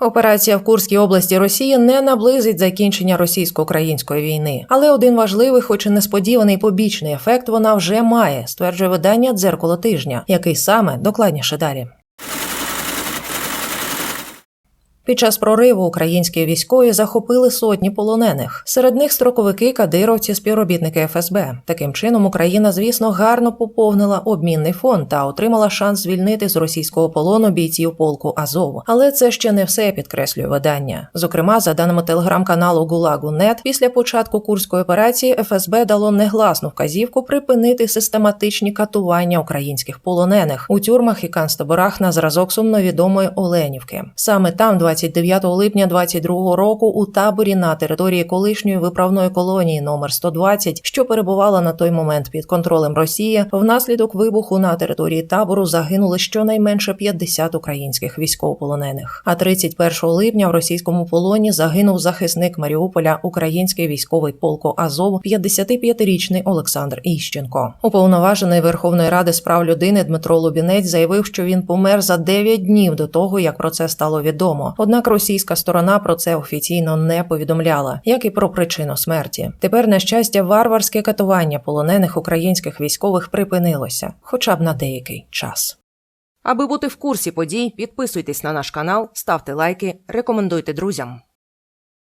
Операція в Курській області Росії не наблизить закінчення російсько-української війни, але один важливий, хоч і несподіваний побічний ефект вона вже має, стверджує видання дзеркало тижня, який саме докладніше далі. Під час прориву українські військові захопили сотні полонених. Серед них строковики, кадировці, співробітники ФСБ. Таким чином, Україна, звісно, гарно поповнила обмінний фонд та отримала шанс звільнити з російського полону бійців полку Азов. Але це ще не все підкреслює видання. Зокрема, за даними телеграм-каналу Гулагу.нет, після початку курської операції ФСБ дало негласну вказівку припинити систематичні катування українських полонених у тюрмах і канцтаборах на зразок сумновідомої Оленівки. Саме там, 29 липня 22 року, у таборі на території колишньої виправної колонії номер 120, що перебувала на той момент під контролем Росії, внаслідок вибуху на території табору загинули щонайменше 50 українських військовополонених. А 31 липня в російському полоні загинув захисник Маріуполя, український військовий полку Азов, 55-річний Олександр Іщенко. Уповноважений Верховної Ради з прав людини Дмитро Лубінець заявив, що він помер за 9 днів до того, як про це стало відомо. Однак російська сторона про це офіційно не повідомляла, як і про причину смерті. Тепер, на щастя, варварське катування полонених українських військових припинилося, хоча б на деякий час. Аби бути в курсі подій, підписуйтесь на наш канал, ставте лайки, рекомендуйте друзям.